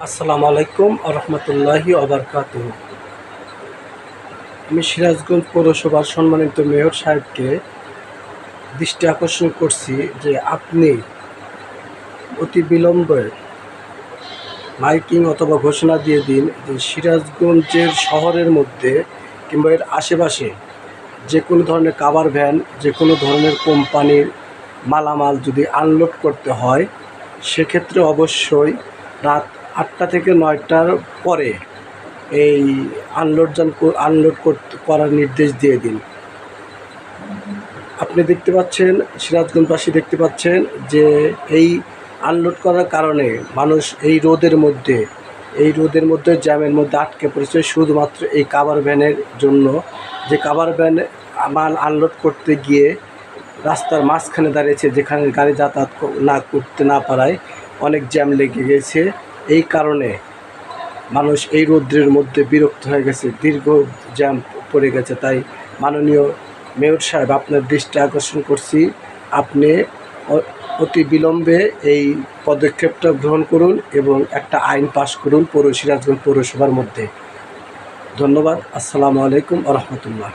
আসসালামু আলাইকুম রহমতুল্লাহি আবরকাত আমি সিরাজগঞ্জ পৌরসভার সম্মানিত মেয়র সাহেবকে দৃষ্টি আকর্ষণ করছি যে আপনি অতি বিলম্বে মাইকিং অথবা ঘোষণা দিয়ে দিন যে সিরাজগঞ্জের শহরের মধ্যে কিংবা এর আশেপাশে যে কোনো ধরনের কাভার ভ্যান, যে কোনো ধরনের কোম্পানির মালামাল যদি আনলোড করতে হয়, সেক্ষেত্রে অবশ্যই রাত আটটা থেকে নয়টার পরে এই আনলোড যান আনলোড করার নির্দেশ দিয়ে দিন। আপনি দেখতে পাচ্ছেন, সিরাজগঞ্জবাসী দেখতে পাচ্ছেন যে এই আনলোড করার কারণে মানুষ এই রোদের মধ্যে, এই রোদের মধ্যে জ্যামের মধ্যে আটকে পড়েছে। শুধুমাত্র এই কাভার ভ্যানের জন্য। যে কাভার ভ্যান মাল আনলোড করতে গিয়ে রাস্তার মাঝখানে দাঁড়িয়েছে, যেখানে গাড়ি যাতায়াত না করতে না পারায় অনেক জ্যাম লেগে গেছে। এই কারণে মানুষ এই রৌদ্রের মধ্যে বিরক্ত হয়ে গেছে, দীর্ঘ জ্যাম পড়ে গেছে। তাই মাননীয় মেয়র সাহেব, আপনার দৃষ্টি আকর্ষণ করছি। আপনি অতি বিলম্বে এই পদক্ষেপটা গ্রহণ করুন এবং একটা আইন পাশ করুন পৌর, সিরাজগঞ্জ পৌরসভার মধ্যে। ধন্যবাদ। আসসালামু আলাইকুম আ রহমতুল্লাহ।